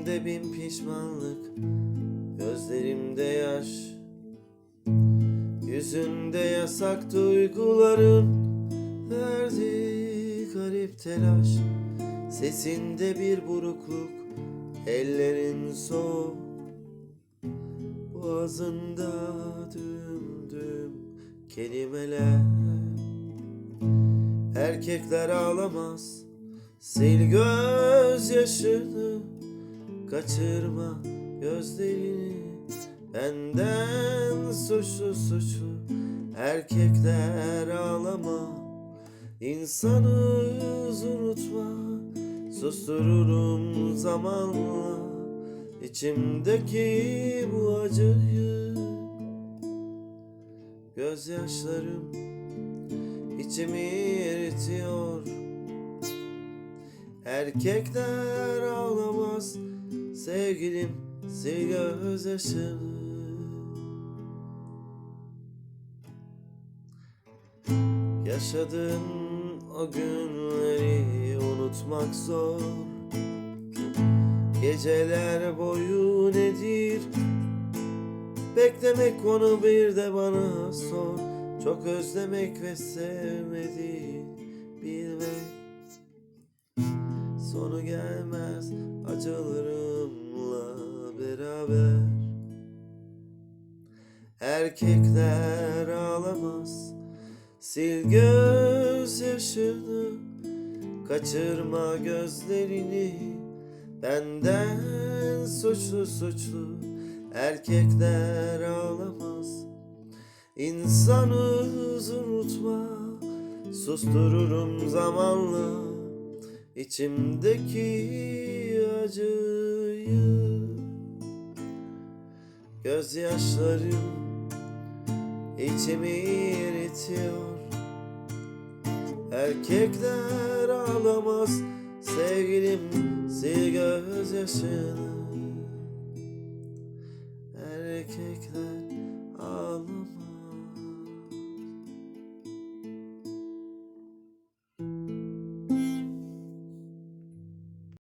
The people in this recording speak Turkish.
Sesimde bin pişmanlık Gözlerimde yaş. Yüzünde yasak duyguların Verdiği garip telaş. Sesinde bir burukluk Ellerin soğuk. Boğazında düm düm kelimeler. Erkekler ağlamaz Sil gözyaşını Kaçırma gözlerini. Benden suçlu suçlu Erkekler ağlama. İnsanı unutma. Sustururum zamanla. İçimdeki bu acıyı. Gözyaşlarım içimi eritiyor. Erkekler ağlamaz sevgilim sil gözyaşını Yaşadığım o günleri unutmak zor. Geceler boyu nedir? Beklemek onu bir de bana sor. Çok özlemek ve sevmedi bilmek Sonu gelmez acılarımla Erkekler ağlamaz. Sil gözyaşını Kaçırma gözlerini. Benden suçlu suçlu Erkekler ağlamaz. İnsanı unutma Sustururum zamanla. İçimdeki acıyı Gözyaşlarım içimi eritiyor Erkekler ağlamaz sevgilim sil gözyaşını. Erkekler